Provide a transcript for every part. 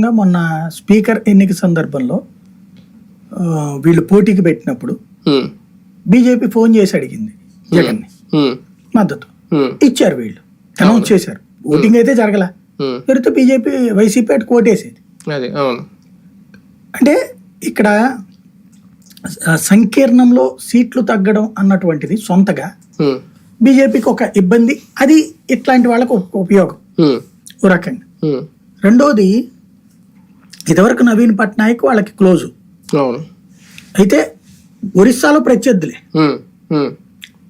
మొన్న స్పీకర్ ఎన్నిక సందర్భంలో వీళ్ళు పోటీకి పెట్టినప్పుడు బీజేపీ ఫోన్ చేసి అడిగింది జగన్ని. ఉమ్, మద్దతు. ఇచ్చారు వీళ్ళు. అనౌన్స్ చేశారు. ఓటింగ్ అయితే జరగల. జరిగితే బీజేపీ వైసీపీ అటు కోటేసేది. అంటే ఇక్కడ సంకీర్ణంలో సీట్లు తగ్గడం అన్నటువంటిది సొంతగా బీజేపీకి ఒక ఇబ్బంది. అది ఇట్లాంటి వాళ్ళకు ఉపయోగం. ఓ రకంగా. రెండోది ఇదివరకు నవీన్ పట్నాయక్ వాళ్ళకి క్లోజు అవును. అయితే ఒరిస్సాలో ప్రత్యర్థులే.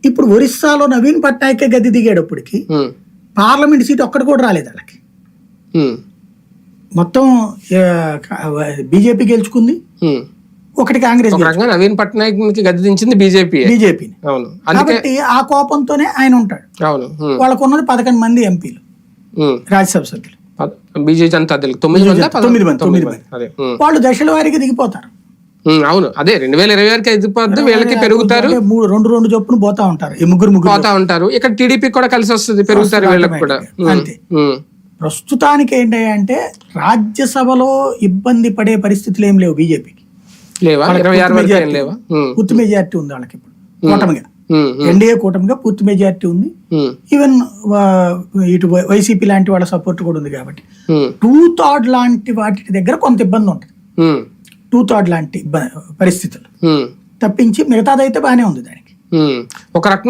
ఇప్పుడు ఒరిస్సాలో నవీన్ పట్నాయక్ గది దిగేటప్పటికి పార్లమెంట్ సీట్ ఒక్కటి కూడా రాలేదు వాళ్ళకి. మొత్తం బీజేపీ గెలుచుకుంది. ఒకటి కాంగ్రెస్ నవీన్ పట్నాయక్కి గద్దె దించింది బీజేపీ అవును. అందుకే కాబట్టి ఆ కోపంతోనే ఆయన ఉంటాడు. అవును వాళ్ళకు ఉన్నది పదకొండు మంది ఎంపీలు. రాజ్యసభ సభ్యులు. బీజేపీ జనతా దళ్ తొమ్మిది మంది తొమ్మిది మంది, తొమ్మిది అదే ఉమ్, వాళ్ళు దశల వారీగా దిగిపోతారు. అవును. అదే రెండు వేల ఇరవై ఆరుకి ఎదిగిపోద్ది వీళ్ళకి పెరుగుతారు. మూడు రెండు రెండు చొప్పున పోతా ఉంటారు. ముగ్గురు ముగ్గురు పోతా ఉంటారు. ఇక్కడ టీడీపీ కూడా కలిసి వస్తుంది పెరుగుతారు వీళ్ళకి కూడా. అంతే. ప్రస్తుతానికి ఏంటి అంటే రాజ్యసభలో ఇబ్బంది పడే పరిస్థితులు ఏం లేవు బీజేపీకి. లేవా? ఇరవై ఆరు వరకు లేవా? పూర్తి మెజారిటీ ఉంది వాళ్ళకి ఇప్పుడు. ఎన్డీఏ కూటమిగా పూర్తి మెజారిటీ ఉంది. ఈవెన్ ఇటు వైసీపీ లాంటి వాళ్ళ సపోర్ట్ కూడా ఉంది కాబట్టి. టూ థర్డ్ లాంటి వాటి దగ్గర కొంత ఇబ్బంది ఉంటుంది. టూ థర్డ్ లాంటి పరిస్థితులు. తప్పించి మిగతాదైతే బాగానే ఉంది దానికి. ఒక రకంగా